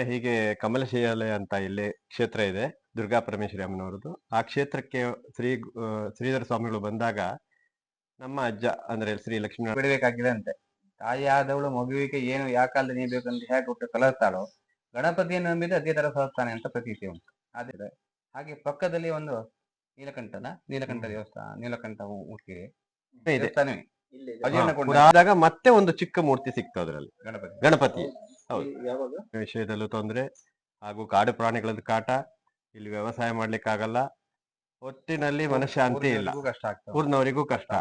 ಹೀಗೆ ಕಮಲಶಿಯಾಲಯ ಅಂತ ಇಲ್ಲಿ ಕ್ಷೇತ್ರ ಇದೆ ದುರ್ಗಾ ಪರಮೇಶ್ವರಿ ಅಮ್ಮನವರದು ಆ ಕ್ಷೇತ್ರಕ್ಕೆ ಶ್ರೀ ಶ್ರೀಧರ ಸ್ವಾಮಿಗಳು ಬಂದಾಗ ನಮ್ಮ ಅಜ್ಜ ಅಂದ್ರೆ ಶ್ರೀ ಲಕ್ಷ್ಮೀ ಬಿಡಬೇಕಾಗಿದೆ ಅಂತೆ. ಆದವಳು ಮಗುವಿಗೆ ಏನು ಯಾವ ಕಾಲ ನೀಡಬೇಕು ಅಂತ ಹೇಗೆ ಹುಟ್ಟು ಕಲಿಸ್ತಾಳೋ ಗಣಪತಿಯನ್ನು ನಂಬಿದ್ರೆ ಅದೇ ತರ ಅಂತ ಪ್ರತೀತಿ ಉಂಟು. ಅದೇ ಹಾಗೆ ಪಕ್ಕದಲ್ಲಿ ಒಂದು ನೀಲಕಂಠನ ನೀಲಕಂಠ ದೇವಸ್ಥಾನ ನೀಲಕಂಠ ಮೂರ್ತಿ ಇದೆ. ಮತ್ತೆ ಒಂದು ಚಿಕ್ಕ ಮೂರ್ತಿ ಸಿಕ್ತು ಅದರಲ್ಲಿ. ಗಣಪತಿ. ಗಣಪತಿ. ಯಾವಾಗ? ವಿಷಯದಲ್ಲೂ ತೊಂದ್ರೆ. ಹಾಗೂ ಕಾಡು ಪ್ರಾಣಿಗಳದ್ದು ಕಾಟ ಇಲ್ಲಿ ವ್ಯವಸಾಯ ಮಾಡ್ಲಿಕ್ಕಾಗಲ್ಲ. ಒಟ್ಟಿನಲ್ಲಿ ಮನಃಶಾಂತಿ ಇಲ್ಲ. ಊರಿನವರಿಗೂ ಕಷ್ಟ ಆಗ್ತದೆ ಊರ್ನವರಿಗೂ ಕಷ್ಟ.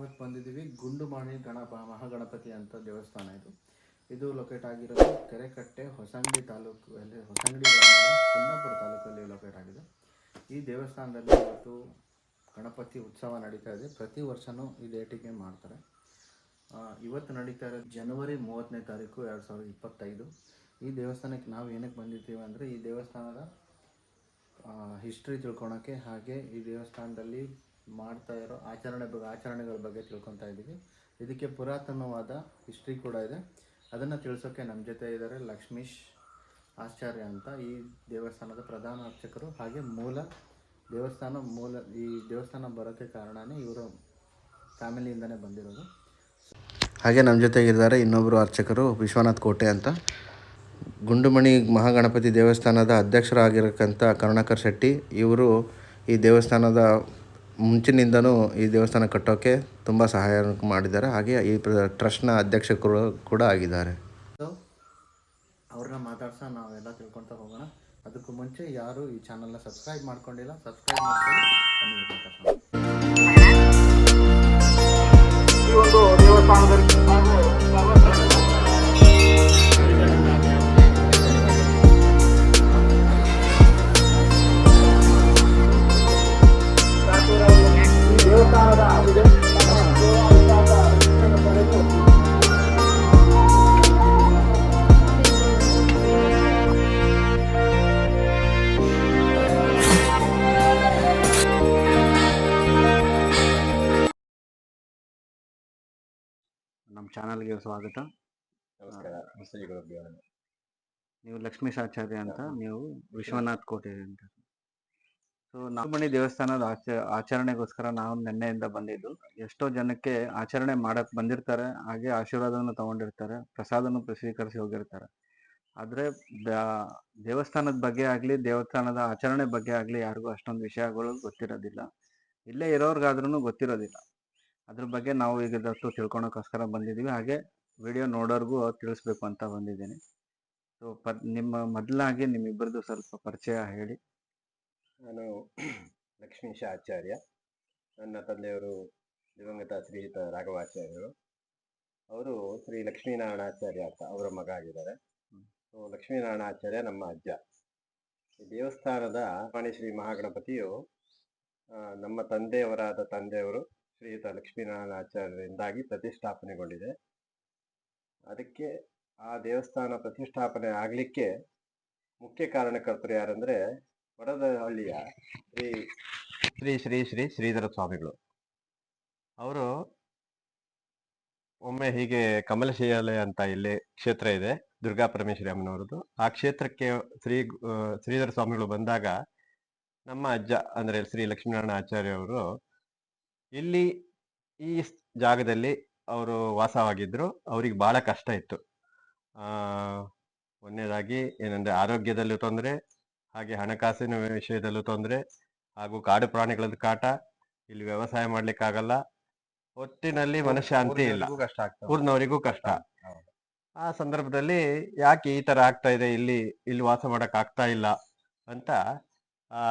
ನಾವಿವತ್ತು ಬಂದಿದ್ದೀವಿ ಗುಂಡುಮಾಣಿ ಗಣಪ ಮಹಾಗಣಪತಿ ಅಂತ ದೇವಸ್ಥಾನ ಇದು. ಇದು ಲೊಕೇಟ್ ಆಗಿರೋದು ಕೆರೆಕಟ್ಟೆ ಹೊಸಂಗಡಿ ತಾಲೂಕು ಅಲ್ಲಿ ಹೊಸಂಗಡಿ ಗ್ರಾಮದ ತಾಲೂಕಲ್ಲಿ ಲೊಕೇಟ್ ಆಗಿದೆ. ಈ ದೇವಸ್ಥಾನದಲ್ಲಿ ಇವತ್ತು ಗಣಪತಿ ಉತ್ಸವ ನಡೀತಾ ಇದೆ. ಪ್ರತಿ ವರ್ಷವೂ ಈ ಡೇಟಿಗೆ ಮಾಡ್ತಾರೆ. ಇವತ್ತು ನಡೀತಾ ಇರೋದು ಜನವರಿ ಮೂವತ್ತನೇ ತಾರೀಕು ಎರಡು ಸಾವಿರದ ಇಪ್ಪತ್ತೈದು. ಈ ದೇವಸ್ಥಾನಕ್ಕೆ ನಾವು ಏನಕ್ಕೆ ಬಂದಿರ್ತೀವಿ ಅಂದರೆ ಈ ದೇವಸ್ಥಾನದ ಹಿಸ್ಟ್ರಿ ತಿಳ್ಕೊಳೋಕ್ಕೆ ಹಾಗೆ ಈ ದೇವಸ್ಥಾನದಲ್ಲಿ ಮಾಡ್ತಾ ಇರೋ ಆಚರಣೆ ಬಗ್ಗೆ ಆಚರಣೆಗಳ ಬಗ್ಗೆ ತಿಳ್ಕೊತಾ ಇದ್ದೀವಿ. ಇದಕ್ಕೆ ಪುರಾತನವಾದ ಹಿಸ್ಟ್ರಿ ಕೂಡ ಇದೆ. ಅದನ್ನು ತಿಳಿಸೋಕೆ ನಮ್ಮ ಜೊತೆ ಇದ್ದಾರೆ ಲಕ್ಷ್ಮೀಶ್ ಆಚಾರ್ಯ ಅಂತ. ಈ ದೇವಸ್ಥಾನದ ಪ್ರಧಾನ ಅರ್ಚಕರು ಹಾಗೆ ಮೂಲ ದೇವಸ್ಥಾನ, ಮೂಲ ಈ ದೇವಸ್ಥಾನ ಬರೋಕ್ಕೆ ಕಾರಣನೇ ಇವರು ಫ್ಯಾಮಿಲಿಯಿಂದನೇ ಬಂದಿರೋದು. ಹಾಗೆ ನಮ್ಮ ಜೊತೆಗಿದ್ದಾರೆ ಇನ್ನೊಬ್ಬರು ಅರ್ಚಕರು ವಿಶ್ವನಾಥ್ ಕೋಟೆ ಅಂತ. ಗುಂಡುಮಣಿ ಮಹಾಗಣಪತಿ ದೇವಸ್ಥಾನದ ಅಧ್ಯಕ್ಷರಾಗಿರಕ್ಕಂಥ ಕರುಣಾಕರ್ ಶೆಟ್ಟಿ ಇವರು ಈ ದೇವಸ್ಥಾನದ ಮುಂಚಿನಿಂದನೂ ಈ ದೇವಸ್ಥಾನ ಕಟ್ಟೋಕ್ಕೆ ತುಂಬ ಸಹಾಯ ಮಾಡಿದ್ದಾರೆ. ಹಾಗೆ ಈ ಟ್ರಸ್ಟ್ನ ಅಧ್ಯಕ್ಷಕರು ಕೂಡ ಆಗಿದ್ದಾರೆ. ಅವ್ರನ್ನ ಮಾತಾಡ್ಸ ನಾವೆಲ್ಲ ತಿಳ್ಕೊತಾ ಹೋಗೋಣ. ಅದಕ್ಕೂ ಮುಂಚೆ ಯಾರು ಈ ಚಾನಲ್ನ ಸಬ್ಸ್ಕ್ರೈಬ್ ಮಾಡ್ಕೊಂಡಿಲ್ಲ ಸಬ್ಸ್ಕ್ರೈಬ್ ಮಾಡ್ಕೊಂಡು ಬನ್ನಿ ಮಾತಾಡ್ಸೋಣ. ನಮ್ಮ ಚಾನಲ್ಗೆ ಸ್ವಾಗತ. ನಮಸ್ಕಾರ. ಶ್ರೀ ಗುರುಭ್ಯೋ ನಮಃ. ನೀವು ಲಕ್ಷ್ಮೀಶ್ ಆಚಾರ್ಯ ಅಂತ ನೀವು ವಿಶ್ವನಾಥ್ ಕೋಟೆ ಅಂತ. ಸೊ ನಾಗಮಣಿ ದೇವಸ್ಥಾನದ ಆಚ ಆಚರಣೆಗೋಸ್ಕರ ನಾವು ನಿನ್ನೆಯಿಂದ ಬಂದಿದ್ದು. ಎಷ್ಟೋ ಜನಕ್ಕೆ ಆಚರಣೆ ಮಾಡಕ್ ಬಂದಿರ್ತಾರೆ ಹಾಗೆ ಆಶೀರ್ವಾದವನ್ನು ತಗೊಂಡಿರ್ತಾರೆ ಪ್ರಸಾದವನ್ನು ಸ್ವೀಕರಿಸಿ ಹೋಗಿರ್ತಾರೆ. ಆದ್ರೆ ದೇವಸ್ಥಾನದ ಬಗ್ಗೆ ಆಗ್ಲಿ ದೇವಸ್ಥಾನದ ಆಚರಣೆ ಬಗ್ಗೆ ಆಗ್ಲಿ ಯಾರಿಗೂ ಅಷ್ಟೊಂದು ವಿಷಯಗಳು ಗೊತ್ತಿರೋದಿಲ್ಲ. ಇಲ್ಲೇ ಇರೋರ್ಗಾದ್ರೂ ಗೊತ್ತಿರೋದಿಲ್ಲ. ಅದ್ರ ಬಗ್ಗೆ ನಾವು ಈಗ ಇದಷ್ಟು ತಿಳ್ಕೊಳೋಕ್ಕೋಸ್ಕರ ಬಂದಿದ್ದೀವಿ. ಹಾಗೆ ವಿಡಿಯೋ ನೋಡೋರ್ಗೂ ತಿಳಿಸ್ಬೇಕು ಅಂತ ಬಂದಿದ್ದೀನಿ. ಸೊ ಪ ನಿಮ್ಮ ಮೊದಲಾಗಿ ನಿಮ್ಮಿಬ್ಬರದ್ದು ಸ್ವಲ್ಪ ಪರಿಚಯ ಹೇಳಿ. ನಾನು ಲಕ್ಷ್ಮೀಶ ಆಚಾರ್ಯ. ನನ್ನ ತಂದೆಯವರು ದಿವಂಗತ ಶ್ರೀಯುತ ರಾಘವಾಚಾರ್ಯರು. ಅವರು ಶ್ರೀ ಲಕ್ಷ್ಮೀನಾರಾಯಣ ಆಚಾರ್ಯ ಅಂತ ಅವರ ಮಗ ಆಗಿದ್ದಾರೆ. ಸೊ ಲಕ್ಷ್ಮೀನಾರಾಯಣ ಆಚಾರ್ಯ ನಮ್ಮ ಅಜ್ಜ. ಈ ದೇವಸ್ಥಾನದ ಪಾಣಿ ಶ್ರೀ ಮಹಾಗಣಪತಿಯು ನಮ್ಮ ತಂದೆಯವರಾದ ತಂದೆಯವರು ಶ್ರೀಯುತ ಲಕ್ಷ್ಮೀನಾರಾಯಣ ಆಚಾರ್ಯರಿಂದಾಗಿ ಪ್ರತಿಷ್ಠಾಪನೆಗೊಂಡಿದೆ. ಅದಕ್ಕೆ ಆ ದೇವಸ್ಥಾನ ಪ್ರತಿಷ್ಠಾಪನೆ ಆಗಲಿಕ್ಕೆ ಮುಖ್ಯ ಕಾರಣಕರ್ತರು ಯಾರಂದ್ರೆ ವಡದಹಳ್ಳಿಯ ಶ್ರೀ ಶ್ರೀ ಶ್ರೀ ಶ್ರೀ ಶ್ರೀಧರ ಸ್ವಾಮಿಗಳು. ಅವರು ಒಮ್ಮೆ ಹೀಗೆ ಕಮಲಶಿಯಾಲಯ ಅಂತ ಇಲ್ಲಿ ಕ್ಷೇತ್ರ ಇದೆ, ದುರ್ಗಾ ಪರಮೇಶ್ವರಿ ಅಮ್ಮನವರದು ಆ ಕ್ಷೇತ್ರಕ್ಕೆ ಶ್ರೀ, ಶ್ರೀಧರ ಸ್ವಾಮಿಗಳು ಬಂದಾಗ ನಮ್ಮ ಅಜ್ಜ, ಅಂದ್ರೆ ಶ್ರೀ ಲಕ್ಷ್ಮೀನಾರಾಯಣ ಆಚಾರ್ಯ ಅವರು ಇಲ್ಲಿ ಈ ಜಾಗದಲ್ಲಿ ಅವರು ವಾಸವಾಗಿದ್ರು. ಅವ್ರಿಗೆ ಬಹಳ ಕಷ್ಟ ಇತ್ತು. ಆ ಒಂದನೇದಾಗಿ ಏನಂದ್ರೆ ಆರೋಗ್ಯದಲ್ಲೂ ತೊಂದರೆ ಹಾಗೆ ಹಣಕಾಸಿನ ವಿಷಯದಲ್ಲೂ ತೊಂದರೆ ಹಾಗೂ ಕಾಡು ಪ್ರಾಣಿಗಳದ್ದು ಕಾಟ ಇಲ್ಲಿ ವ್ಯವಸಾಯ ಮಾಡ್ಲಿಕ್ಕಾಗಲ್ಲ. ಒಟ್ಟಿನಲ್ಲಿ ಮನಃಶಾಂತಿ ಇಲ್ಲ. ಊರಿನವರಿಗೂ ಕಷ್ಟ ಆಗ್ತದೆ. ಊರ್ನವರಿಗೂ ಕಷ್ಟ. ಆ ಸಂದರ್ಭದಲ್ಲಿ ಯಾಕೆ ಈ ತರ ಆಗ್ತಾ ಇದೆ ಇಲ್ಲಿ ಇಲ್ಲಿ ವಾಸ ಮಾಡಕ್ ಆಗ್ತಾ ಇಲ್ಲ ಅಂತ ಆ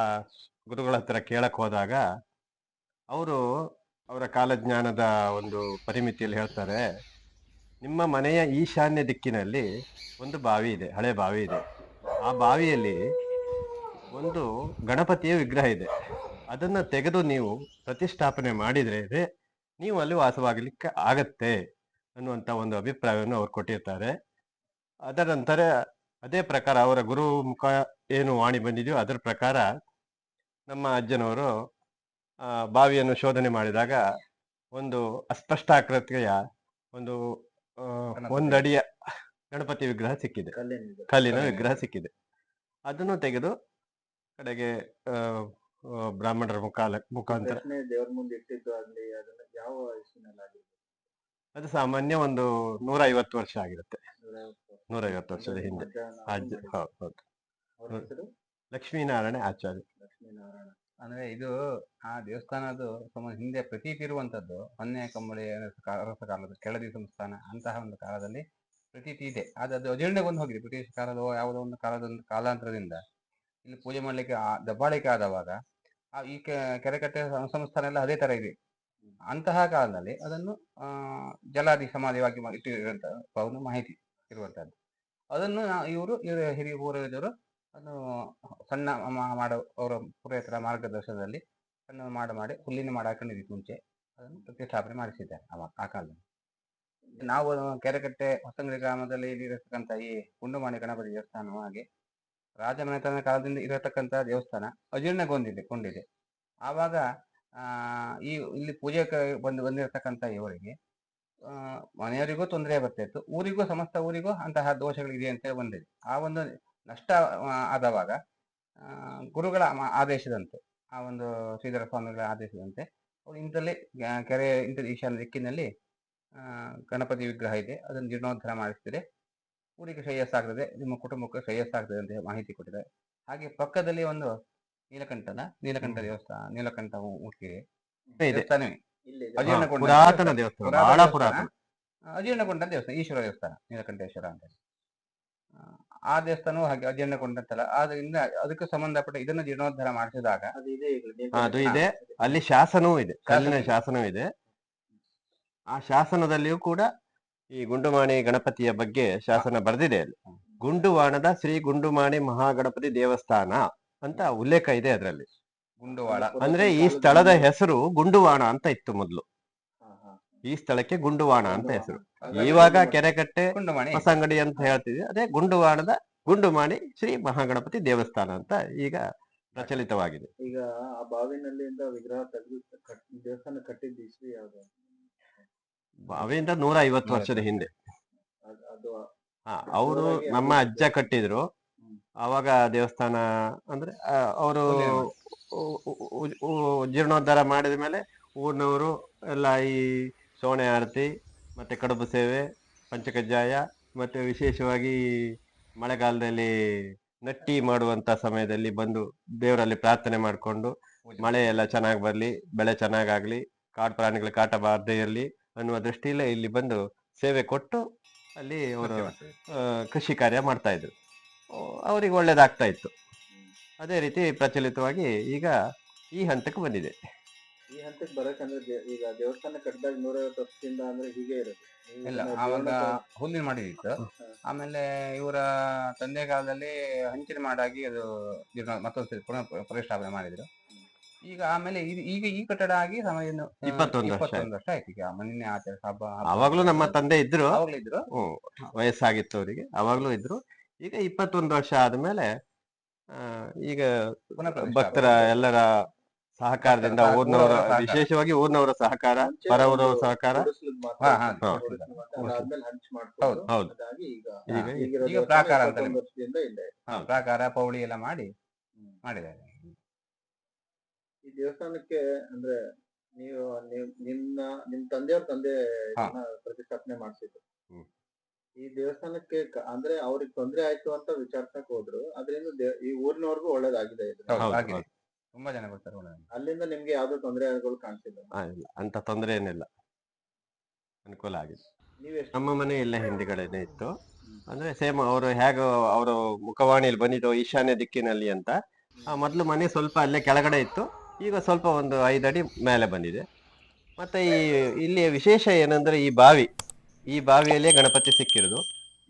ಗುರುಗಳ ಹತ್ರ ಕೇಳಕ್ ಹೋದಾಗ ಅವರು ಅವರ ಕಾಲಜ್ಞಾನದ ಒಂದು ಪರಿಮಿತಿಯಲ್ಲಿ ಹೇಳ್ತಾರೆ, ನಿಮ್ಮ ಮನೆಯ ಈಶಾನ್ಯ ದಿಕ್ಕಿನಲ್ಲಿ ಒಂದು ಬಾವಿ ಇದೆ, ಹಳೆ ಬಾವಿ ಇದೆ. ಆ ಬಾವಿಯಲ್ಲಿ ಒಂದು ಗಣಪತಿಯ ವಿಗ್ರಹ ಇದೆ. ಅದನ್ನ ತೆಗೆದು ನೀವು ಪ್ರತಿಷ್ಠಾಪನೆ ಮಾಡಿದ್ರೆ ನೀವು ಅಲ್ಲಿ ವಾಸವಾಗಲಿಕ್ಕೆ ಆಗತ್ತೆ ಅನ್ನುವಂಥ ಒಂದು ಅಭಿಪ್ರಾಯವನ್ನು ಅವ್ರು ಕೊಟ್ಟಿರ್ತಾರೆ. ಅದರ ನಂತರ ಅದೇ ಪ್ರಕಾರ ಅವರ ಗುರು ಮುಖ ಏನು ವಾಣಿ ಬಂದಿದೆಯೋ ಅದರ ಪ್ರಕಾರ ನಮ್ಮ ಅಜ್ಜನವರು ಬಾವಿಯನ್ನು ಶೋಧನೆ ಮಾಡಿದಾಗ ಒಂದು ಅಸ್ಪಷ್ಟಾಕೃತಿಯ ಒಂದು ಆ, ಒಂದಡಿಯ ಗಣಪತಿ ವಿಗ್ರಹ ಸಿಕ್ಕಿದೆ. ಕಲ್ಲಿನ ವಿಗ್ರಹ. ಸಿಕ್ಕಿದೆ. ಅದನ್ನು ತೆಗೆದು ಕಡೆಗೆ ಆ, ಆ, ಬ್ರಾಹ್ಮಣರ ಮುಖಾಲ ಮುಖಾಂತರ ಪ್ರಶ್ನೆ ದೇವ್ರ ಮುಂದೆ ಇಟ್ಟಿದ್ದು ಆಗ್ಲಿ ಅದನ್ನ ಯಾವ ವಯಸ್ಸಿನಲ್ಲಿ ಆಗಿರ್ಬೋದು ಅದು ಸಾಮಾನ್ಯ ಒಂದು ನೂರ ಐವತ್ತು ವರ್ಷ ಆಗಿರುತ್ತೆ. ನೂರ ಐವತ್ತು ವರ್ಷದ ಹಿಂದೆ. ಅಜ್ಜ. ಹೌದು ಹೌದು. ಅವ್ರ ಹೆಸರು? ಲಕ್ಷ್ಮೀನಾರಾಯಣ ಆಚಾರ್ಯ. ಲಕ್ಷ್ಮೀನಾರಾಯಣ. ಅಂದ್ರೆ ಇದು ಆ ದೇವಸ್ಥಾನದ್ದು ಸುಮಾರು ಹಿಂದೆ ಪ್ರತೀತಿ ಇರುವಂತದ್ದು, ಹೊನ್ನೆ ಕಂಬಳಿ ಅರಸ ಕಾಲದ, ಕೆಳದಿ ಸಂಸ್ಥಾನ ಅಂತಹ ಒಂದು ಕಾಲದಲ್ಲಿ ಪ್ರತೀತಿ ಇದೆ. ಅದು ಬಂದು ಹೋಗಿದೆ. ಬ್ರಿಟಿಷ್ ಕಾಲದ ಯಾವುದೋ ಒಂದು ಕಾಲದ ಕಾಲಾಂತರದಿಂದ. ಇಲ್ಲಿ ಪೂಜೆ ಮಾಡ್ಲಿಕ್ಕೆ ಆ ದಬ್ಬಾಳಿಕೆ ಆದವಾಗ ಆ ಈ ಕೆರೆಕಟ್ಟೆ ಸಂಸ್ಥಾನ ಎಲ್ಲ ಅದೇ ತರ ಇದೆ. ಅಂತಹ ಕಾಲದಲ್ಲಿ ಅದನ್ನು ಜಲಾದಿ ಸಮಾಧಿವಾಗಿ ಇಟ್ಟಿರುವಂತಹ ಇಟ್ಟಿರುವಂತ ಒಂದು ಮಾಹಿತಿ ಇರುವಂತಹದ್ದು. ಅದನ್ನು ಇವರು ಹಿರಿಯ ಪೂರ್ವಜರು ಅದು ಸಣ್ಣ ಮಾಡೋ ಅವರ ಪುರೋಹಿತರ ಮಾರ್ಗದರ್ಶನದಲ್ಲಿ ಸಣ್ಣ ಮಾಡ ಮಾಡಿ ಹುಲ್ಲಿನ ಮಾಡ ಹಾಕೊಂಡಿದ್ದು ಮುಂಚೆ. ಅದನ್ನು ಪ್ರತಿಷ್ಠಾಪನೆ ಮಾಡಿಸಿದ್ದಾರೆ ಅವಾಗ ಆ ಕಾಲದಲ್ಲಿ. ನಾವು ಕೆರೆಕಟ್ಟೆ ಹೊಸಂಗಡಿ ಗ್ರಾಮದಲ್ಲಿ ಇರತಕ್ಕಂಥ ಈ ಗುಂಡುಮಾಣಿ ಗಣಪತಿ ದೇವಸ್ಥಾನ ಹಾಗೆ ರಾಜಮನೆತನ ಕಾಲದಿಂದ ಇರತಕ್ಕಂಥ ದೇವಸ್ಥಾನ ಅಜೀರ್ಣಗೊಂಡಿದೆ, ಕೊಂಡಿದೆ. ಆವಾಗ ಈ ಇಲ್ಲಿ ಪೂಜೆ ಬಂದು ಬಂದಿರತಕ್ಕಂಥ ಇವರಿಗೆ ಮನೆಯವರಿಗೂ ತೊಂದರೆ ಬರ್ತಾ ಇತ್ತು ಊರಿಗೂ, ಸಮಸ್ತ ಊರಿಗೂ ಅಂತಹ ದೋಷಗಳಿದೆ ಅಂತ ಬಂದಿದೆ. ಆ ಒಂದು ನಷ್ಟ ಆದವಾಗ ಆ, ಗುರುಗಳ ಆದೇಶದಂತೆ ಆ ಒಂದು ಶ್ರೀಧರ ಸ್ವಾಮಿಗಳ ಆದೇಶದಂತೆ ಅವರು ಇಂಥಲ್ಲಿ ಕೆರೆ ಇಂಥ ಈಶಾನ್ಯ ದಿಕ್ಕಿನಲ್ಲಿ ಆ, ಗಣಪತಿ ವಿಗ್ರಹ ಇದೆ ಅದನ್ನು ಜೀರ್ಣೋದ್ಧಾರ ಮಾಡಿಸ್ತಿದೆ. ಊರಿಗೆ ಶ್ರೇಯಸ್ಸಾಗ್ತದೆ ನಿಮ್ಮ ಕುಟುಂಬಕ್ಕೆ ಶ್ರೇಯಸ್ಸಾಗ್ತದೆ ಅಂತ ಮಾಹಿತಿ ಕೊಟ್ಟಿದ್ದಾರೆ. ಹಾಗೆ ಪಕ್ಕದಲ್ಲಿ ಒಂದು ನೀಲಕಂಠನ ನೀಲಕಂಠ ದೇವಸ್ಥಾನ ನೀಲಕಂಠ ಮುಖ್ಯ ದೇವಸ್ಥಾನವೇ? ಅಜೀರ್ಣಗೊಂಡ ದೇವಸ್ಥಾನ. ಅಜೀರ್ಣಗೊಂಡ ದೇವಸ್ಥಾನ ಈಶ್ವರ ದೇವಸ್ಥಾನ ನೀಲಕಂಠೇಶ್ವರ ಅಂತ ಹೇಳಿ. ಆ, ದೇವಸ್ಥಾನವೂ ಹಾಗೆ ಅಜೀರ್ಣಗೊಂಡಂತಲ್ಲ ಆದ್ರಿಂದ ಅದಕ್ಕೆ ಸಂಬಂಧಪಟ್ಟ ಇದನ್ನು ಜೀರ್ಣೋದ್ಧಾರ ಮಾಡಿಸಿದಾಗ ಅದು ಇದೆ ಅಲ್ಲಿ ಶಾಸನವೂ ಇದೆ. ಕಲ್ಲಿನ ಶಾಸನ. ಶಾಸನವೂ ಇದೆ. ಆ ಶಾಸನದಲ್ಲಿಯೂ ಕೂಡ ಈ ಗುಂಡುಮಾಣಿ ಗಣಪತಿಯ ಬಗ್ಗೆ ಶಾಸನ ಬರೆದಿದೆ ಅಲ್ಲಿ. ಗುಂಡುವಾಣದ ಶ್ರೀ ಗುಂಡುಮಾಣಿ ಮಹಾಗಣಪತಿ ದೇವಸ್ಥಾನ ಅಂತ ಉಲ್ಲೇಖ ಇದೆ ಅದರಲ್ಲಿ. ಗುಂಡುವಾಳ. ಅಂದ್ರೆ ಈ ಸ್ಥಳದ ಹೆಸರು ಗುಂಡುವಾಣ ಅಂತ ಇತ್ತು ಮೊದಲು. ಈ ಸ್ಥಳಕ್ಕೆ ಗುಂಡುವಾಣ ಅಂತ ಹೆಸರು. ಇವಾಗ ಕೆರೆಕಟ್ಟೆ ಹೊಸಂಗಡಿ ಅಂತ ಹೇಳ್ತಿದ್ವಿ. ಅದೇ ಗುಂಡುವಾಣದ ಗುಂಡುಮಾಣಿ ಶ್ರೀ ಮಹಾಗಣಪತಿ ದೇವಸ್ಥಾನ ಅಂತ ಈಗ ಪ್ರಚಲಿತವಾಗಿದೆ. ಈಗ ಆ ಬಾವಿನಲ್ಲಿಂದ ವಿಗ್ರಹ ತೆಗೆದು ದೇವಸ್ಥಾನ ಕಟ್ಟಿದ್ದು ಶ್ರೀ ಯಾವ್ದು? ಬಾವಿಯಿಂದ ನೂರ ಐವತ್ತು ವರ್ಷದ ಹಿಂದೆ. ಅವರು ನಮ್ಮ ಅಜ್ಜ ಕಟ್ಟಿದ್ರು. ಅವಾಗ ದೇವಸ್ಥಾನ ಅಂದ್ರೆ ಅವರು ಜೀರ್ಣೋದ್ಧಾರ ಮಾಡಿದ ಮೇಲೆ ಊರಿನವರು ಎಲ್ಲ ಈ ಸೋಣೆ ಆರತಿ ಮತ್ತೆ ಕಡುಬು ಸೇವೆ ಪಂಚಕಜ್ಜಾಯ ಮತ್ತೆ ವಿಶೇಷವಾಗಿ ಮಳೆಗಾಲದಲ್ಲಿ ನಟ್ಟಿ ಮಾಡುವಂತ ಸಮಯದಲ್ಲಿ ಬಂದು ದೇವರಲ್ಲಿ ಪ್ರಾರ್ಥನೆ ಮಾಡಿಕೊಂಡು. ಮಳೆ ಎಲ್ಲ ಚೆನ್ನಾಗಿ ಬರಲಿ ಬೆಳೆ ಚೆನ್ನಾಗಾಗ್ಲಿ ಕಾಡು ಪ್ರಾಣಿಗಳು ಕಾಟ ಬಾರದೇ ಇರಲಿ ಅನ್ನುವ ದೃಷ್ಟಿಯಲ್ಲೇ ಇಲ್ಲಿ ಬಂದು ಸೇವೆ ಕೊಟ್ಟು ಅಲ್ಲಿ ಅವರು ಕೃಷಿ ಕಾರ್ಯ ಮಾಡ್ತಾ ಇದ್ರು. ಅವರಿಗೆ ಒಳ್ಳೇದಾಗ್ತಾ ಇತ್ತು. ಅದೇ ರೀತಿ ಪ್ರಚಲಿತವಾಗಿ ಈಗ ಈ ಹಂತಕ್ಕೆ ಬಂದಿದೆ. ಈ ಹಂತಕ್ಕೆ ಬರಕಂದ್ರೆ ಈಗ ದೇವಸ್ಥಾನ ಕಟ್ಟಿದಾಗ ನೂರೈವತ್ತು ವರ್ಷದಿಂದ ಅಂದ್ರೆ ಹೀಗೆ ಇರುತ್ತೆ. ಇಲ್ಲ ಅವಾಗ ಹುಲ್ಲಿನ ಮಾಡಿದಿತ್ತು ಆಮೇಲೆ ಇವರ ತಂದೆ ಕಾಲದಲ್ಲಿ ಹಂಚಿನ ಮಾಡಾಗಿ ಅದು ಜೀರ್ಣ ಮತ್ತೊಂದ್ಸರಿ ಪುನಃ ಪ್ರತಿಷ್ಠಾಪನೆ ಮಾಡಿದ್ರು. ಈಗ ಆಮೇಲೆ ಇದು- ಈಗ ಈ ಕಟ್ಟಡ ಆಗಿ ಸಮಯ ಇನ್ನು, ಇಪ್ಪತ್ತೊಂದು ವರ್ಷ ಇಪ್ಪತ್ತೊಂದು ವರ್ಷ ಆಯ್ತು. ಈಗ ಮೊನ್ನೆ ಆಚರ ಹಬ್ಬ ಹಬ್ಬ- ಅವಾಗ್ಲೂ ನಮ್ಮ ತಂದೆ ಇದ್ರು. ಅವಾಗ್ಲೂ ಇದ್ರು. ವಯಸ್ಸಾಗಿತ್ತು ಅವರಿಗೆ. ಅವಾಗ್ಲೂ ಇದ್ರು. ಈಗ ಇಪ್ಪತ್ತೊಂದು ವರ್ಷ ಆದ್ಮೇಲೆ ಈಗ ಪುನಃ ಭಕ್ತರ ಎಲ್ಲರ ಸಹಕಾರದಿಂದ ಊರ್ನವರ ವಿಶೇಷವಾಗಿ ಊರ್ನವರ ಸಹಕಾರ ಪರವರ ಸಹಕಾರ. ಹೌದು. ಹೌದು. ಈಗ ಪ್ರಾಕಾರ ಅಂತ ಪ್ರಾಕಾರ ಪೌಳಿ ಎಲ್ಲ ಮಾಡಿ ಮಾಡಿದ್ದಾರೆ. ಈ ದೇವಸ್ಥಾನಕ್ಕೆ ಅಂದ್ರೆ ನೀವು ನಿಮ್- ನಿಮ್ಮ ನಿಮ್ ತಂದೆಯವ್ರ ತಂದೆ. ಪ್ರತಿಷ್ಠಾಪನೆ ಮಾಡಿಸಿದ್ರು. ಈ ದೇವಸ್ಥಾನಕ್ಕೆ ಅಂದ್ರೆ ಅವ್ರಿಗೆ ತೊಂದ್ರೆ ಆಯ್ತು ಅಂತ ವಿಚಾರಿಸಕ್ ಹೋದ್ರು. ಅದರಿಂದ ದೇ- ಈ ಊರಿನವ್ರಿಗೂ ಒಳ್ಳೇದಾಗಿದೆ ತುಂಬಾ ಜನ ಬರ್ತಾರೆ ಅಲ್ಲಿಂದ ನಿಮ್ಗೆ ಯಾವ್ದು ತೊಂದರೆಗಳು ಕಾಣಿಸಿಲ್ಲ ಆ, ಅಂತ ತೊಂದರೆ ಏನಿಲ್ಲ. ಅನುಕೂಲ ಆಗಿದೆ. ನೀವ್ ಎಷ್ಟು ನಮ್ಮ ಮನೆ ಎಲ್ಲ ಹಿಂದಿಗಡೆನೆ ಇತ್ತು. ಅಂದ್ರೆ ಸೇಮ್ ಅವರು ಹೇಗೆ ಅವರು ಮುಖವಾಣಿಯಲ್ಲಿ ಬಂದಿದ್ದು ಈಶಾನ್ಯ ದಿಕ್ಕಿನಲ್ಲಿ ಅಂತ. ಆ ಮೊದಲು ಮನೆ ಸ್ವಲ್ಪ ಅಲ್ಲೇ ಕೆಳಗಡೆ ಇತ್ತು. ಈಗ ಸ್ವಲ್ಪ ಒಂದು ಐದು ಅಡಿ ಮೇಲೆ ಬಂದಿದೆ. ಮತ್ತೆ ಈ ಇಲ್ಲಿ ವಿಶೇಷ ಏನಂದ್ರೆ ಈ ಬಾವಿ. ಈ ಬಾವಿಯಲ್ಲೇ ಗಣಪತಿ ಸಿಕ್ಕಿರೋದು.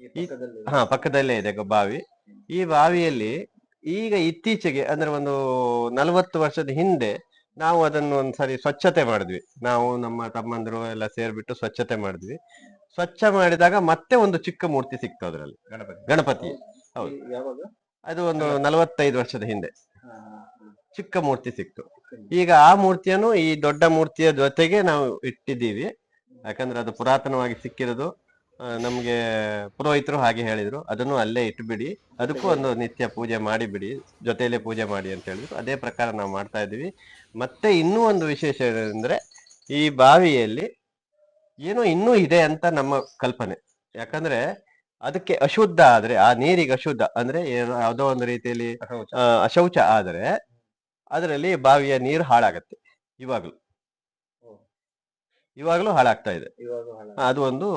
ಈ ಪಕ್ಕದಲ್ಲಿ ಹಾ ಪಕ್ಕದಲ್ಲೇ ಇದೆ ಗ- ಬಾವಿ. ಈ ಬಾವಿಯಲ್ಲಿ ಈಗ ಇತ್ತೀಚೆಗೆ ಅಂದ್ರೆ ಒಂದು ನಲವತ್ತು ವರ್ಷದ ಹಿಂದೆ ನಾವು ಅದನ್ನು ಒಂದ್ಸರಿ ಸ್ವಚ್ಛತೆ ಮಾಡಿದ್ವಿ. ನಾವು ನಮ್ಮ ತಮ್ಮಂದರು ಎಲ್ಲ ಸೇರ್ಬಿಟ್ಟು ಸ್ವಚ್ಛತೆ ಮಾಡಿದ್ವಿ. ಸ್ವಚ್ಛ ಮಾಡಿದಾಗ ಮತ್ತೆ ಒಂದು ಚಿಕ್ಕ ಮೂರ್ತಿ ಸಿಕ್ತು ಅದರಲ್ಲಿ. ಗಣಪತಿ ಗಣಪತಿ. ಹೌದು. ಯಾವಾಗ? ಅದು ಒಂದು ನಲವತ್ತೈದು ವರ್ಷದ ಹಿಂದೆ. ಚಿಕ್ಕ ಮೂರ್ತಿ ಸಿಕ್ತು. ಈಗ ಆ ಮೂರ್ತಿಯನ್ನು ಈ ದೊಡ್ಡ ಮೂರ್ತಿಯ ಜೊತೆಗೆ ನಾವು ಇಟ್ಟಿದ್ದೀವಿ. ಯಾಕಂದ್ರೆ ಅದು ಪುರಾತನವಾಗಿ ಸಿಕ್ಕಿರೋದು. ನಮ್ಗೆ ಪುರೋಹಿತರು ಹಾಗೆ ಹೇಳಿದ್ರು. ಅದನ್ನು ಅಲ್ಲೇ ಇಟ್ಬಿಡಿ. ಅದಕ್ಕೂ ಒಂದು ನಿತ್ಯ ಪೂಜೆ ಮಾಡಿಬಿಡಿ. ಜೊತೆಯಲ್ಲಿ ಪೂಜೆ ಮಾಡಿ ಅಂತ ಹೇಳಿದ್ರು. ಅದೇ ಪ್ರಕಾರ ನಾವು ಮಾಡ್ತಾ ಇದ್ದೀವಿ. ಮತ್ತೆ ಇನ್ನೂ ಒಂದು ವಿಶೇಷ ಏನಂದ್ರೆ ಈ ಬಾವಿಯಲ್ಲಿ ಏನೋ ಇನ್ನೂ ಇದೆ ಅಂತ ನಮ್ಮ ಕಲ್ಪನೆ. ಯಾಕಂದ್ರೆ ಅದಕ್ಕೆ ಅಶುದ್ಧ ಆದ್ರೆ ಆ ನೀರಿಗೆ ಅಶುದ್ಧ ಅಂದ್ರೆ ಏನೋ ಯಾವುದೋ ಒಂದು ರೀತಿಯಲ್ಲಿ ಅಶೌಚ. ಆದ್ರೆ ಅದರಲ್ಲಿ ಬಾವಿಯ ನೀರು ಹಾಳಾಗತ್ತೆ ಇವಾಗ್ಲೂ. ಇವಾಗ್ಲೂ ಹಾಳಾಗ್ತಾ ಇದೆ. ಇವಾಗ ಅದು ಒಂದು.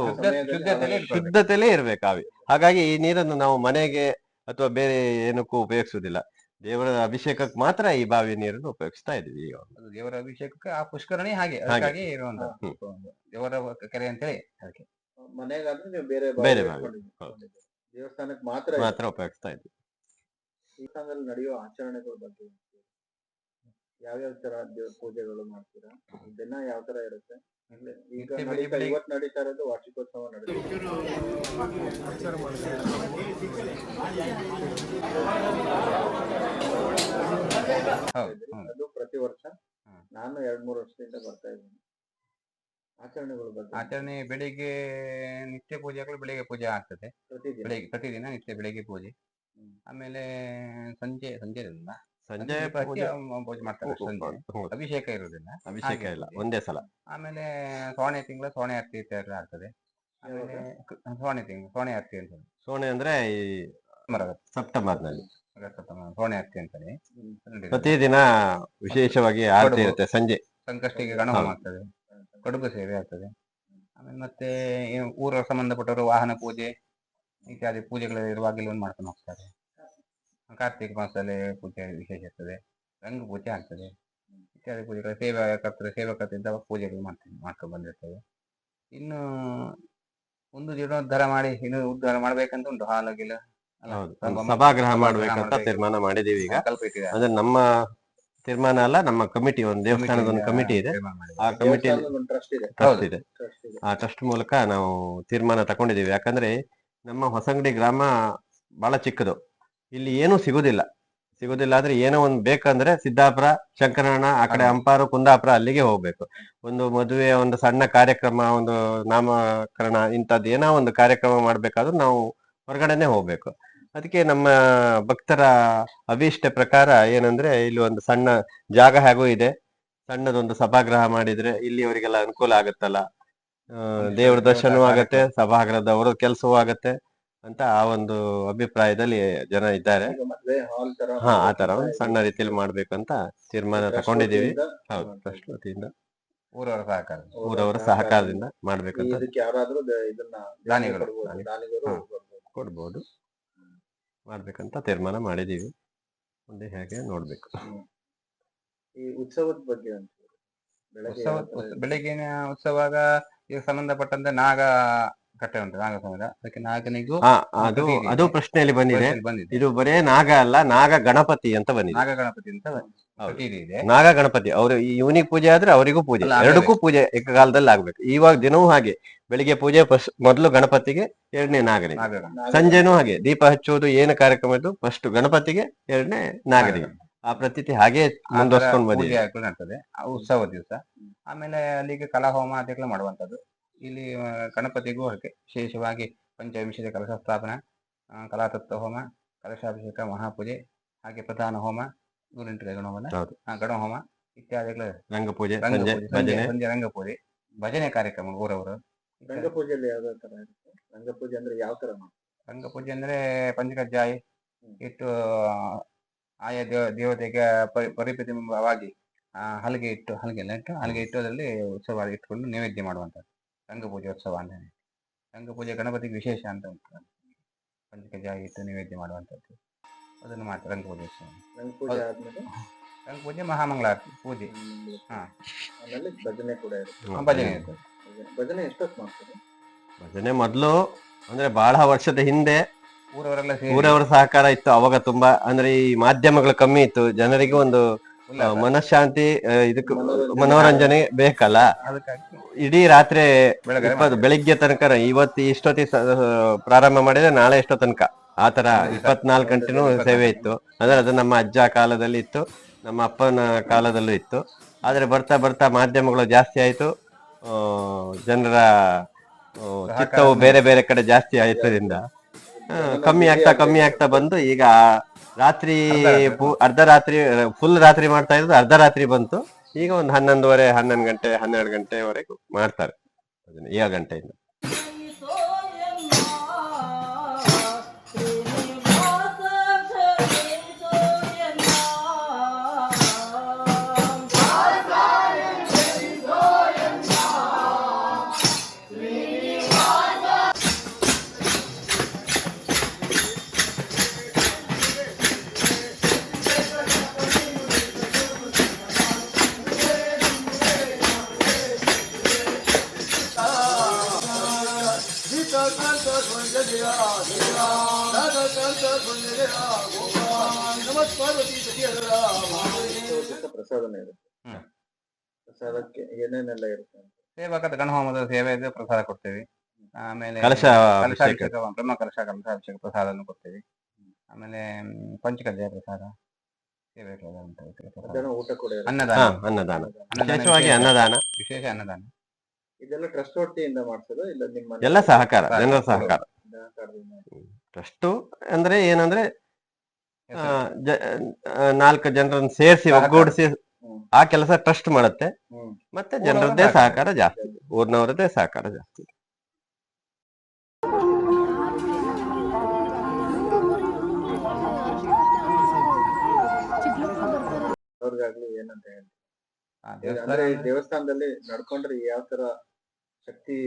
ಶುದ್ಧತೆಲೇ ಇರ್ಬೇಕು ಬಾವಿ ಹಾಗಾಗಿ ಈ ನೀರನ್ನು ನಾವು ಮನೆಗೆ ಅಥವಾ ಬೇರೆ ಏನಕ್ಕೂ ಉಪಯೋಗಿಸುವುದಿಲ್ಲ. ದೇವರ ಅಭಿಷೇಕಕ್ಕೆ ಮಾತ್ರ ಈ ಬಾವಿ ನೀರನ್ನು ಉಪಯೋಗಿಸ್ತಾ ಇದೀವಿ ದೇವರ ಅಭಿಷೇಕಕ್ಕೆ ಆ ಪುಷ್ಕರಣಿ ಹಾಗೆ ಹಾಗಾಗಿ ಇರುವಂತ. ದೇವರ ಕೆರೆ ಅಂತೇಳಿ ಅದಕ್ಕೆ. ಮನೆಗಾದ್ರೆ ನೀವು ಬೇರೆ ಬೇರೆ. ದೇವಸ್ಥಾನಕ್ಕೆ ಮಾತ್ರ ಮಾತ್ರ ಉಪಯೋಗಿಸ್ತಾ ಇದ್ವಿ ದೇವಸ್ಥಾನದಲ್ಲಿ ನಡೆಯುವ ಆಚರಣೆಗಳ ಬಗ್ಗೆ. ಯಾವ್ಯಾವ ತರ ದೇವ್ರ ಪೂಜೆಗಳು ಮಾಡ್ತೀರಾ? ದಿನ ಯಾವ ತರ ಇರುತ್ತೆ? ಈಗ ನಡೀತಾ ಇವತ್ತು ನಡೀತಾ ಇರೋದು ವಾರ್ಷಿಕೋತ್ಸವ ನಡೀತಾ ಅದು ಪ್ರತಿ ವರ್ಷ. ನಾನು ಎರಡ್ ಮೂರು ವರ್ಷದಿಂದ ಬರ್ತಾ ಇದ್ದೀನಿ. ಆಚರಣೆಗಳು ಬಗ್ಗೆ. ಆಚರಣೆ ಬೆಳಿಗ್ಗೆ ನಿತ್ಯ ಪೂಜೆಗಳು ಬೆಳಿಗ್ಗೆ ಪೂಜೆ ಆಗ್ತದೆ. ಪ್ರತಿದಿನ. ಬೆಳಿಗ್ಗೆ ಪ್ರತಿದಿನ ನಿತ್ಯ ಬೆಳಿಗ್ಗೆ ಪೂಜೆ. ಆಮೇಲೆ ಸಂಜೆ ಸಂಜೆ ಸಂಜೆ ಪೂಜೆ ಪೂಜೆ ಮಾಡ್ತಾರೆ ಸಂಜೆ. ಅಭಿಷೇಕ ಇರುವುದಿಲ್ಲ. ಅಭಿಷೇಕ ಹಾಗೆ ಇಲ್ಲ ಒಂದೇ ಸಲ. ಆಮೇಲೆ ಸೋಣೆ ತಿಂಗಳ ಸೋಣೆ ಆರತಿ ಇತ್ಯಾದಿ ಆಗ್ತದೆ. ಆಮೇಲೆ ಕ- ಸೋಣೆ ತಿಂಗಳು ಸೋಣೆ ಆರತಿ ಅಂತ. ಸೋಣೆ ಅಂದ್ರೆ ಈ ಸೆಪ್ಟೆಂಬರ್ನಲ್ಲಿ ಸೋಣೆ ಆರತಿ ಅಂತಾನೆ. ಪ್ರತಿ ದಿನ ಪ್ರತಿದಿನ ವಿಶೇಷವಾಗಿ ಆರತಿ. ಇರುತ್ತೆ ಸಂಜೆ. ಸಂಕಷ್ಟಿಗೆ ಗಣಹೋಮ ಹೌದು. ಆಗ್ತದೆ. ಕಡುಬು ಸೇವೆ ಆಗ್ತದೆ. ಆಮೇಲೆ ಮತ್ತೆ ಏನು ಊರ ಸಂಬಂಧಪಟ್ಟವರು ವಾಹನ ಪೂಜೆ ಇತ್ಯಾದಿ ಪೂಜೆಗಳು ಇರುವಾಗಲೂ ಮಾಡ್ಕೊಂಡು ಹೋಗ್ತಾರೆ. ಕಾರ್ತಿಕ ಮಾಸದಲ್ಲಿ ಪೂಜೆ ವಿಶೇಷ ಇರ್ತದೆ ರಂಗ ಪೂಜೆ ಆಗ್ತದೆ. ಇತ್ಯಾದಿ ಪೂಜೆಗಳು ಸೇವಕರ್ತರ ಸೇವಕರಿಂದ ಪೂಜೆಗಳು ಮಾಡ್ತೀವಿ ಮಾಡ್ಕೊಂಡು ಬಂದಿರ್ತೇವೆ. ಇನ್ನು ಒಂದು ಜೀರ್ಣೋದ್ಧಾರ ಮಾಡಿ ಇನ್ನು ಉದ್ಧಾರ ಮಾಡ್ಬೇಕಂತ ಉಂಟು ಹಾಲು ಗಿಲು ಸಭಾಗ್ರಹ ಮಾಡ್ಬೇಕಂತ ತೀರ್ಮಾನ ಮಾಡಿದೀವಿ ಈಗ. ಅಂದ್ರೆ ನಮ್ಮ ತೀರ್ಮಾನ ಅಲ್ಲ ನಮ್ಮ ಕಮಿಟಿ ಒಂದು ದೇವಸ್ಥಾನದ ಒಂದು ಕಮಿಟಿ ಇದೆ. ಆ ಕಮಿಟಿ ದೇವಸ್ಥಾನದ ಟ್ರಸ್ಟ್ ಇದೆ. ಟ್ರಸ್ಟ್ ಇದೆ. ಟ್ರಸ್ಟ್ ಇದೆ. ಆ ಟ್ರಸ್ಟ್ ಮೂಲಕ ನಾವು ತೀರ್ಮಾನ ತಗೊಂಡಿದೀವಿ ಯಾಕಂದ್ರೆ ನಮ್ಮ ಹೊಸಂಗಡಿ ಗ್ರಾಮ ಬಹಳ ಚಿಕ್ಕದು. ಇಲ್ಲಿ ಏನೂ ಸಿಗುದಿಲ್ಲ. ಸಿಗುದಿಲ್ಲ ಆದ್ರೆ ಏನೋ ಒಂದು ಬೇಕಂದ್ರೆ ಸಿದ್ದಾಪುರ ಶಂಕರಣ ಆ ಕಡೆ ಅಂಪಾರು ಕುಂದಾಪುರ ಅಲ್ಲಿಗೆ ಹೋಗ್ಬೇಕು. ಒಂದು ಮದುವೆ ಒಂದು ಸಣ್ಣ ಕಾರ್ಯಕ್ರಮ ಒಂದು ನಾಮಕರಣ ಇಂಥದ್ದು ಏನೋ ಒಂದು ಕಾರ್ಯಕ್ರಮ ಮಾಡ್ಬೇಕಾದ್ರೂ ನಾವು ಹೊರಗಡೆನೆ ಹೋಗ್ಬೇಕು. ಅದಕ್ಕೆ ನಮ್ಮ ಭಕ್ತರ ಅಭೀಷ್ಟ ಪ್ರಕಾರ ಏನಂದ್ರೆ ಇಲ್ಲಿ ಒಂದು ಸಣ್ಣ ಜಾಗ ಹಾಗೂ ಇದೆ. ಸಣ್ಣದೊಂದು ಸಭಾಗೃಹ ಮಾಡಿದ್ರೆ ಇಲ್ಲಿ ಅವರಿಗೆಲ್ಲ ಅನುಕೂಲ ಆಗುತ್ತಲ್ಲ. ದೇವ್ರ ದರ್ಶನವೂ ಆಗತ್ತೆ ಸಭಾಗೃಹದವರು ಕೆಲಸವೂ ಆಗತ್ತೆ. ಅಂತ ಆ ಒಂದು ಅಭಿಪ್ರಾಯದಲ್ಲಿ ಜನ ಇದ್ದಾರೆ. ಮದ್ವೆ ಹಾಲ್ ತರ ಹಾ ಆ ತರ ಒಂದು ಸಣ್ಣ ರೀತಿಯಲ್ಲಿ ಮಾಡ್ಬೇಕಂತ ತೀರ್ಮಾನ ತಕೊಂಡಿದೀವಿ ತಗೊಂಡಿದೀವಿ ಹೌದು ಟ್ರಸ್ಟ್ ವತಿಯಿಂದ ಊರವರ ಸಹಕಾರ. ಊರವರ ಸಹಕಾರದಿಂದ ಮಾಡ್ಬೇಕಂತ. ಇದಕ್ಕೆ ಯಾರಾದ್ರೂ ಇದನ್ನ ದಾನಿಗಳು. ಕೊಡ್ಬೋದು, ಮಾಡ್ಬೇಕಂತ ತೀರ್ಮಾನ ಮಾಡಿದೀವಿ ಮುಂದೆ ಹೇಗೆ ನೋಡ್ಬೇಕು. ಈ ಉತ್ಸವದ ಬಗ್ಗೆ ಅಂತ ಬೆಳಗ್ಗೆ ಉತ್ಸವ ಬೆಳಗ್ಗಿನ ಉತ್ಸವಾಗ ಇದಕ್ಕೆ ಸಂಬಂಧಪಟ್ಟಂತೆ ನಾಗ ಕಟ್ಟೆ ಉಂಟು ನಾಗ ಸಮುದ್ರ. ಅದಕ್ಕೆ ನಾಗನಿಗೂ ಅದು ಅದು ಪ್ರಶ್ನೆಯಲ್ಲಿ ಬಂದಿದೆ. ಬಂದಿದೆ. ಇದು ಬರೇ ನಾಗ ಅಲ್ಲ ನಾಗ ಗಣಪತಿ ಅಂತ ಬಂದಿದೆ. ನಾಗ ಗಣಪತಿ ಅಂತ ಹೌದು. ಪ್ರತೀತಿ ಇದೆ ನಾಗ ಗಣಪತಿ ಅವರು ಇವನಿಗೆ ಪೂಜೆ ಆದ್ರೆ ಅವರಿಗೂ ಪೂಜೆ ಅಲ್ಲ, ಎರಡಕ್ಕೂ ಪೂಜೆ ಏಕಕಾಲದಲ್ಲಿ ಆಗ್ಬೇಕು. ಇವಾಗ ದಿನವೂ ಹಾಗೆ ಬೆಳಿಗ್ಗೆ ಪೂಜೆ ಫಸ್ಟ್ ಮೊದಲು ಗಣಪತಿಗೆ ಎರಡನೇ ನಾಗನಿಗೆ. ನಾಗ ಗಣಪತಿ. ಸಂಜೆನೂ ಹಾಗೆ ದೀಪ ಹಚ್ಚುವುದು ಏನು ಕಾರ್ಯಕ್ರಮ ಇದ್ದು ಫಸ್ಟ್ ಗಣಪತಿಗೆ ಎರಡನೇ ನಾಗನಿಗೆ. ಆ ಪ್ರತೀತಿ ಹಾಗೆ ಆ ಮುಂದುವರ್ಸ್ಕೊಂಡು ಪೂಜೆ ಬಂದಿದೆ. ನಡ್ತದೆ ಆ ಉತ್ಸವ ದಿವಸ. ಆಮೇಲೆ ಅಲ್ಲಿಗೆ ಕಲಾಹೋಮ ಅದೆಲ್ಲ ಮಾಡುವಂತದ್ದು ಇಲ್ಲಿ ಗಣಪತಿಗೂ ಹಾಗೆ ವಿಶೇಷವಾಗಿ ಪಂಚವಿಂಶತಿ ಕಲಶ ಸ್ಥಾಪನ ಕಲಾತತ್ವ ಹೋಮ ಕಲಶಾಭಿಷೇಕ ಮಹಾಪೂಜೆ ಹಾಗೆ ಪ್ರಧಾನ ಹೋಮ ನೂರೆಂಟು ಗಣಹೋಮನ ಗಣಹೋಮ ಹೌದು. ಗಣ ಹೋಮ ಇತ್ಯಾದಿಗಳು ರಂಗಪೂಜೆ ರಂಗ ಸಂಜೆ ರಂಗಪೂಜೆ ಸಂಜೆ ಭಜನೆ. ರಂಗ ಪೂಜೆ ಭಜನೆ ಕಾರ್ಯಕ್ರಮ ಊರವರು. ರಂಗಪೂಜೆಯಲ್ಲಿ ಯಾವ ತರ ಇರುತ್ತೆ? ರಂಗಪೂಜೆ ಅಂದ್ರೆ ಯಾವ ತರ ರಂಗಪೂಜೆ ರಂಗ ಪೂಜೆ ಅಂದ್ರೆ ಪಂಚಕಜ್ಜಾಯ ಇಟ್ಟು ಆಯಾ ದೇವ ದೇವತೆಗೆ ಪರಿ ಪರಿಪ್ರತಿಬಿಂಬವಾಗಿ ಆ, ಹಲಗೆ ಇಟ್ಟು ಹಲಗೆ ಎಲ್ಲ ಇಟ್ಟು ಹಲಗೆ ಇಟ್ಟು ಅದರಲ್ಲಿ ಉತ್ಸವ ಇಟ್ಕೊಂಡು ನೈವೇದ್ಯ ಮಾಡುವಂಥದ್ದು. ರಂಗಪೂಜೆ ಉತ್ಸವ ಅಂತ ರಂಗಪೂಜೆ ಗಣಪತಿಗೆ ವಿಶೇಷ ಅಂತ ಉಂಟು. ಪಂಚಕಜ್ಜಾಯ ಇಟ್ಟು ನೈವೇದ್ಯ ಮಾಡುವಂಥದ್ದು. ಅದನ್ನು ಮಾಡ್ತಾರೆ ರಂಗಪೂಜೆ ಉತ್ಸವ ರಂಗಪೂಜೆ ಪೂಜೆ ರಂಗಪೂಜೆ ಮಹಾಮಂಗಳಾರತಿ ಪೂಜೆ. ಹಾಂ. ಆಮೇಲೆ ಭಜನೆ ಕೂಡ ಇರುತ್ತೆ. ಆ, ಭಜನೆ ಇರ್ತದೆ ಭಜನೆ- ಭಜನೆ ಎಷ್ಟೊತ್ತು ಮಾಡ್ತಾರೆ? ಭಜನೆ ಮೊದಲು ಅಂದ್ರೆ ಬಹಳ ವರ್ಷದ ಹಿಂದೆ ಊರವರೆಲ್ಲ ಸೇರಿ ಊರವರ ಸಹಕಾರ ಇತ್ತು ಅವಾಗ ತುಂಬಾ. ಅಂದ್ರೆ ಈ ಮಾಧ್ಯಮಗಳು ಕಮ್ಮಿ ಇತ್ತು. ಜನರಿಗೆ ಒಂದು. ಮನಃಶಾಂತಿ ಇದಕ್ಕೆ ಮನೋರಂಜನೆ. ಬೇಕಲ್ಲ? ಇಡೀ ರಾತ್ರಿ ಬೆಳಗ್ಗೆ ಇಪ್ಪತ್ತು ಬೆಳಿಗ್ಗೆ ತನಕ ಇವತ್ತು ಇಷ್ಟೊತ್ತಿ ಪ್ರಾರಂಭ ಮಾಡಿದ್ರೆ ನಾಳೆ ಎಷ್ಟೋ ತನಕ. ಆತರ ಇಪ್ಪತ್ನಾಲ್ಕು ಗಂಟೆನೂ ಸೇವೆ ಇತ್ತು. ಅಂದ್ರೆ ಅದು ನಮ್ಮ ಅಜ್ಜ ಕಾಲದಲ್ಲಿ ಇತ್ತು ನಮ್ಮ ಅಪ್ಪನ ಕಾಲದಲ್ಲೂ ಇತ್ತು. ಆದ್ರೆ ಬರ್ತಾ ಬರ್ತಾ ಮಾಧ್ಯಮಗಳು ಜಾಸ್ತಿ ಆಯ್ತು. ಜನರ ಚಿತ್ತವು ಬೇರೆ ಬೇರೆ ಕಡೆ ಜಾಸ್ತಿ ಆಯ್ತದಿಂದ. ಆ, ಕಮ್ಮಿ ಆಗ್ತಾ ಕಮ್ಮಿ ಆಗ್ತಾ ಬಂದು ಈಗ ರಾತ್ರಿ ಪೂ- ಅರ್ಧ ರಾತ್ರಿ ಫುಲ್ ರಾತ್ರಿ ಮಾಡ್ತಾ ಇರೋದು ಅರ್ಧ ರಾತ್ರಿ ಬಂತು. ಈಗ ಒಂದು ಹನ್ನೊಂದುವರೆ ಹನ್ನೊಂದು ಗಂಟೆ ಹನ್ನೆರಡು ಗಂಟೆವರೆಗೂ ಮಾಡ್ತಾರೆ. ಅದನ್ನ ಏಳು ಗಂಟೆಯಿಂದ. ಪ್ರಸಾದನೆ ಇರುತ್ತೆ. ಪ್ರಸಾದಕ್ಕೆ ಏನೇನೆಲ್ಲ ಇರುತ್ತೆ ಅಂತ. ಸೇವಕದ ಗಣಹೋಮದ ಸೇವೆ ಇದೆ ಪ್ರಸಾದ ಕೊಡ್ತೇವೆ. ಆಮೇಲೆ ಕಲಶ ಕಲಶಾಭಿಷೇಕ ಬ್ರಹ್ಮ ಕಲಶ ಕಲಶಾಭಿಷೇಕ ಪ್ರಸಾದವನ್ನು ಕೊಡ್ತೇವೆ. ಆಮೇಲೆ ಪಂಚಕಲ್ಯ ಪಂಚಕಜ್ಜಾಯ ಪ್ರಸಾದ ಪ್ರಸಾದ. ಅನ್ನದಾನ. ಅನ್ನದಾನ. ಅನ್ನದಾನ ವಿಶೇಷವಾಗಿ ವಿಶೇಷ- ಅನ್ನದಾನ. ವಿಶೇಷ ಅನ್ನದಾನ. ಇದೆಲ್ಲ ಟ್ರಸ್ಟ್ ವತಿಯಿಂದ ಮಾಡ್ಸೋದು ಇಲ್ಲ ನಿಮ್ಮ ಎಲ್ಲ ಸಹಕಾರ ಜನರ ಸಹಕಾರ. ಟ್ರಸ್ಟು ಅಂದ್ರೆ ಏನಂದ್ರೆ ಆ, ಹೆಸರು. ಜ- ಆ, ನಾಲ್ಕು ಜನರನ್ನು ಸೇರಿಸಿ ಸಹಕಾರ. ಒಗ್ಗೂಡಿಸಿ ಆ ಕೆಲಸ ಟ್ರಸ್ಟ್ ಮಾಡುತ್ತೆ. ಮತ್ತೆ ಜನರದ್ದೇ ಸಹಕಾರ. ಸಹಕಾರ ಜಾಸ್ತಿ. ಊರಿನವರದ್ದೇ ಸಹಕಾರ ಜಾಸ್ತಿ. ಅವ್ರಿಗಾಗ್ಲಿ ಏನಂತ ಹೇಳಿ. ಅಂದ್ರೆ ಈ ದೇವಸ್ಥಾನದಲ್ಲಿ ನಡ್ಕೊಂಡ್ರೆ ಯಾವ ತರ ಶಕ್ತಿ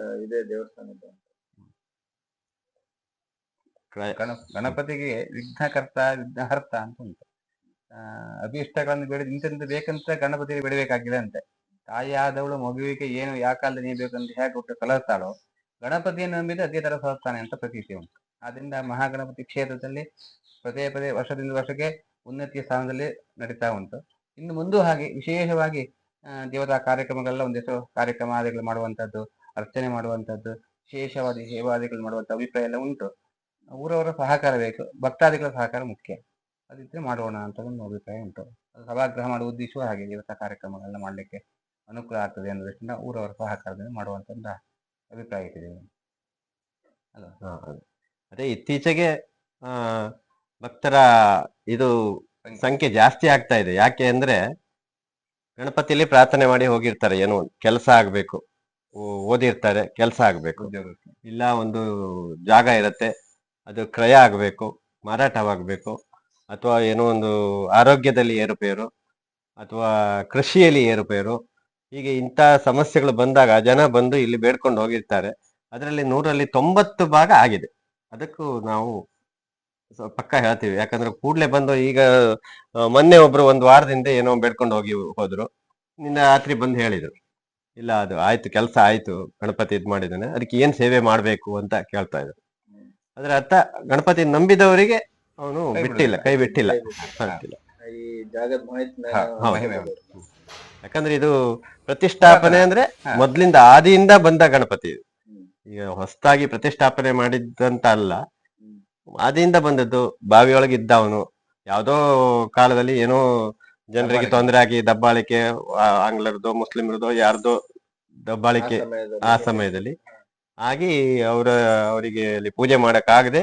ಆ, ಇದೆ ದೇವಸ್ಥಾನದ ಗಣಪತಿಗೆ ವಿಘ್ನಕರ್ತ ವಿಘ್ನಹರ್ತ ಅಂತ ಉಂಟು. ಆ, ಅಭೀಷ್ಟಗಳನ್ನು ಬೇಡ ಇಂಥದ್ದು ಬೇಕಂತ ಗಣಪತಿಗೆ ಬಿಡಬೇಕಾಗಿದೆ ಅಂತೆ. ಆದವಳು ಮಗುವಿಗೆ ಏನು ಯಾಕಾಲದಲ್ಲಿ ನೀ ಬೇಕಂತ ಹೇಗೆ ಹುಟ್ಟು ಕಲಿಸ್ತಾಳೋ ಗಣಪತಿಯನ್ನು ನಂಬಿದ ಅದೇ ತರ ಸೋಸ್ತಾನೆ ಅಂತ ಪ್ರತೀತಿ ಉಂಟು. ಆದ್ರಿಂದ ಮಹಾಗಣಪತಿ ಕ್ಷೇತ್ರದಲ್ಲಿ ಪದೇ ಪದೇ ವರ್ಷದಿಂದ ವರ್ಷಕ್ಕೆ ಉನ್ನತಿಯ ಸ್ಥಾನದಲ್ಲಿ ನಡೀತಾ ಉಂಟು. ಇನ್ನು ಮುಂದೂ ಹಾಗೆ ವಿಶೇಷವಾಗಿ ದೇವತಾ ಕಾರ್ಯಕ್ರಮಗಳೆಲ್ಲ ಒಂದಿಷ್ಟು ಕಾರ್ಯಕ್ರಮ ಆದಿಗಳು ಮಾಡುವಂಥದ್ದು ಅರ್ಚನೆ ಮಾಡುವಂಥದ್ದು ವಿಶೇಷವಾದ ಸೇವಾದಿಗಳು ಮಾಡುವಂಥ ಅಭಿಪ್ರಾಯ ಎಲ್ಲ ಉಂಟು. ಊರವರ ಸಹಕಾರ ಬೇಕು ಭಕ್ತಾದಿಗಳ ಸಹಕಾರ ಮುಖ್ಯ. ಅದಿದ್ರೆ ಮಾಡೋಣ ಅಂತ ಒಂದು ಅಭಿಪ್ರಾಯ ಉಂಟು. ಅದು ಸಭಾಗ್ರಹ ಮಾಡುವ ಉದ್ದೇಶವೂ ಹಾಗೆ ಇವತ್ತ ಕಾರ್ಯಕ್ರಮಗಳನ್ನ ಮಾಡಲಿಕ್ಕೆ ಅನುಕೂಲ ಆಗ್ತದೆ ಅನ್ನೋ ದೃಷ್ಟಿಯಿಂದ ಊರವರ ಸಹಕಾರದಿಂದ ಮಾಡುವಂತ ಒಂದು ಅಭಿಪ್ರಾಯ ಇಟ್ಟಿದೆ ಅಲ್ಲ ಅದೇ. ಇತ್ತೀಚೆಗೆ ಆ ಭಕ್ತರ ಇದು ಸಂಖ್ಯೆ. ಜಾಸ್ತಿ ಆಗ್ತಾ ಇದೆ. ಯಾಕೆ ಅಂದ್ರೆ ಗಣಪತಿಯಲ್ಲಿ ಪ್ರಾರ್ಥನೆ ಮಾಡಿ ಹೋಗಿರ್ತಾರೆ. ಏನೋ ಕೆಲಸ ಆಗ್ಬೇಕು. ಓದಿರ್ತಾರೆ ಕೆಲಸ ಆಗ್ಬೇಕು. ಇಲ್ಲ ಒಂದು ಜಾಗ ಇರುತ್ತೆ. ಅದು ಕ್ರಯ ಆಗಬೇಕು, ಮಾರಾಟವಾಗಬೇಕು, ಅಥವಾ ಏನೋ ಒಂದು ಆರೋಗ್ಯದಲ್ಲಿ ಏರುಪೇರು, ಅಥವಾ ಕೃಷಿಯಲ್ಲಿ ಏರುಪೇರು, ಹೀಗೆ ಇಂಥ ಸಮಸ್ಯೆಗಳು ಬಂದಾಗ ಜನ ಬಂದು ಇಲ್ಲಿ ಬೇಡ್ಕೊಂಡು ಹೋಗಿರ್ತಾರೆ. ಅದರಲ್ಲಿ ನೂರಲ್ಲಿ ತೊಂಬತ್ತು ಭಾಗ ಆಗಿದೆ. ಅದಕ್ಕೂ ನಾವು ಪಕ್ಕ ಹೇಳ್ತೀವಿ. ಯಾಕಂದ್ರೆ ಕೂಡ್ಲೆ ಬಂದು ಈಗ ಮೊನ್ನೆ ಒಬ್ರು ಒಂದು ವಾರದಿಂದ ಏನೋ ಬೇಡ್ಕೊಂಡು ಹೋಗಿ ಹೋದ್ರು. ನಿನ್ನ ರಾತ್ರಿ ಬಂದು ಹೇಳಿದ್ರು. ಇಲ್ಲ, ಅದು ಆಯ್ತು, ಕೆಲಸ ಆಯ್ತು, ಗಣಪತಿ ಇದ್ ಮಾಡಿದ್ದಾನೆ. ಅದಕ್ಕೆ ಏನ್ ಸೇವೆ ಮಾಡ್ಬೇಕು ಅಂತ ಕೇಳ್ತಾ ಇದ್ರು. ಅದ್ರ ಅರ್ಥ ಗಣಪತಿ ನಂಬಿದವರಿಗೆ ಅವನು ಬಿಟ್ಟಿಲ್ಲ ಕೈ ಬಿಟ್ಟಿಲ್ಲ. ಈ ಜಾಗದ ಮಾಹಿತಿ ಯಾಕಂದ್ರೆ ಇದು ಪ್ರತಿಷ್ಠಾಪನೆ ಅಂದ್ರೆ. ಮೊದ್ಲಿಂದ ಆದಿಯಿಂದ ಬಂದ ಗಣಪತಿ ಇದು. ಈಗ ಹೊಸದಾಗಿ ಪ್ರತಿಷ್ಠಾಪನೆ ಮಾಡಿದ್ದಂತ ಅಲ್ಲ. ಆದಿಯಿಂದ ಬಂದದ್ದು ಬಾವಿಯೊಳಗೆ ಇದ್ದವನು ಯಾವ್ದೋ ಕಾಲದಲ್ಲಿ ಏನೋ ಜನರಿಗೆ. ತೊಂದರೆ ಆಗಿ ದಬ್ಬಾಳಿಕೆ ಆಂಗ್ಲರದೋ ಮುಸ್ಲಿಮರದೋ ಯಾರ್ದೋ ದಬ್ಬಾಳಿಕೆ ಆ ಸಮಯದಲ್ಲಿ. ಆಗಿ ಅವರ ಅವರಿಗೆ ಅಲ್ಲಿ ಪೂಜೆ ಮಾಡಕ್ಕಾಗದೆ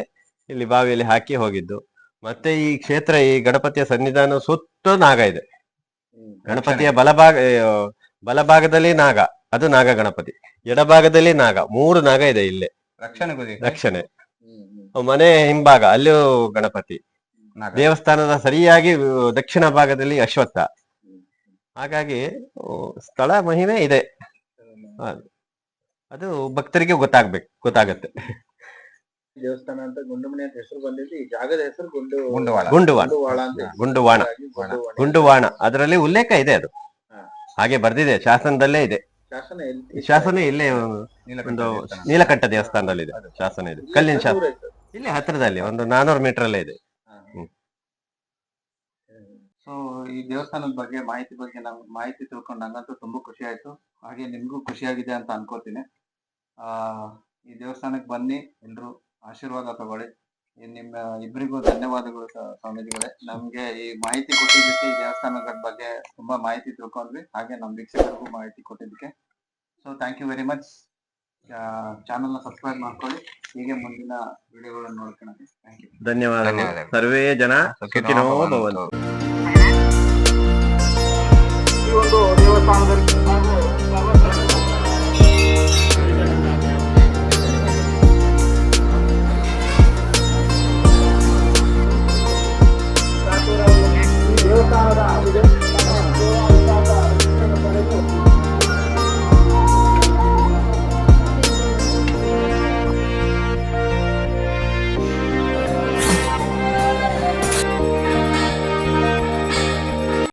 ಇಲ್ಲಿ ಬಾವಿಯಲ್ಲಿ ಹಾಕಿ ಹೋಗಿದ್ದು. ಮತ್ತೆ ಈ ಕ್ಷೇತ್ರ ಈ ಗಣಪತಿಯ ಸನ್ನಿಧಾನ ಸುತ್ತ ನಾಗ ಇದೆ. ಗಣಪತಿಯ ಬಲಭಾಗ ಬಲಭಾಗದಲ್ಲಿ ನಾಗ ಅದು ನಾಗ ಗಣಪತಿ. ಎಡಭಾಗದಲ್ಲಿ ನಾಗ ಮೂರು ನಾಗ ಇದೆ ಇಲ್ಲಿ. ರಕ್ಷಣೆ ರಕ್ಷಣೆ. ಮನೆ ಹಿಂಭಾಗ ಅಲ್ಲಿಯೂ ಗಣಪತಿ. ದೇವಸ್ಥಾನದ ಸರಿಯಾಗಿ ದಕ್ಷಿಣ ಭಾಗದಲ್ಲಿ ಅಶ್ವತ್ಥ. ಹಾಗಾಗಿ ಸ್ಥಳ ಮಹಿಮೆ ಇದೆ. ಅದು ಭಕ್ತರಿಗೆ ಗೊತ್ತಾಗ್ಬೇಕು ಗೊತ್ತಾಗತ್ತೆ. ದೇವಸ್ಥಾನ ಅಂತ ಗುಂಡುಮಣಿ ಅಂತ ಹೆಸರು ಬಂದಿದ್ದು ಈ ಜಾಗದ ಹೆಸರು ಗುಂಡು ಗುಂಡುವಾಳ. ಗುಂಡುವಾಣ ಅಂತ ಗುಂಡುವಾಣ. ಗುಂಡುವಾಣ. ಗುಂಡುವಾಣ. ಅದರಲ್ಲಿ ಉಲ್ಲೇಖ ಇದೆ ಅದು. ಹಾಗೆ ಬರ್ದಿದೆ ಶಾಸನದಲ್ಲೇ ಇದೆ. ಶಾಸನ ಎಲ್ಲಿ- ಶಾಸನ ಇಲ್ಲೇ ಒಂದು. ನೀಲಕಂಠ ದೇವಸ್ಥಾನದಲ್ಲಿ ಇದೆ. ಶಾಸನ ಇದೆ. ಕಲ್ಲಿನ ಶಾಸನ. ದೂರ ಇತ್ತು? ಇಲ್ಲಿ ಹತ್ತಿರದಲ್ಲಿ ಒಂದು ನಾನೂರು ಮೀಟರ್ ಅಲ್ಲೇ ಇದೆ. ಸೊ ಈ ದೇವಸ್ಥಾನದ ಬಗ್ಗೆ ಮಾಹಿತಿ ಬಗ್ಗೆ ನಮ್ಗೆ ಮಾಹಿತಿ ತಿಳ್ಕೊಂಡು ನಂಗಂತೂ ತುಂಬಾ ಖುಷಿ ಆಯ್ತು. ಹಾಗೆ ನಿಮ್ಗೂ ಖುಷಿಯಾಗಿದೆ ಅಂತ ಅನ್ಕೋತೀನಿ. ಈ ದೇವಸ್ಥಾನಕ್ಕೆ ಬನ್ನಿ ಎಲ್ರು ಆಶೀರ್ವಾದ ತಗೊಳ್ಳಿ. ಈ ನಿಮ್ಮ ಇಬ್ಬರಿಗೂ ಧನ್ಯವಾದಗಳು ಸ- ಸ್ವಾಮೀಜಿಗಳೇ. ನಮ್ಗೆ ಈ ಮಾಹಿತಿ ಕೊಟ್ಟಿದ್ದಕ್ಕೆ ಈ ದೇವಸ್ಥಾನದ ಬಗ್ಗೆ ತುಂಬಾ ಮಾಹಿತಿ ತಿಳ್ಕೊಂಡ್ವಿ. ಹಾಗೆ ನಮ್ಮ ವೀಕ್ಷಕರಿಗೂ ಮಾಹಿತಿ ಕೊಟ್ಟಿದ್ದಕ್ಕೆ. So thank you very much ಚಾನಲ್ನ ಸಬ್ಸ್ಕ್ರೈಬ್ ಮಾಡ್ಕೊಳ್ಳಿ. ಹೀಗೆ ಮುಂದಿನ ವಿಡಿಯೋಗಳನ್ನು ನೋಡ್ಕೊಳ್ಳಿ ಥ್ಯಾಂಕ್ ಯು ಧನ್ಯವಾದಗಳು. ಸರ್ವೇ ಜನ ಸುಖಿನೋ ಭವಂತು. ಈ ಒಂದು ದೇವಸ್ಥಾನದಲ್ಲಿ Obrigado.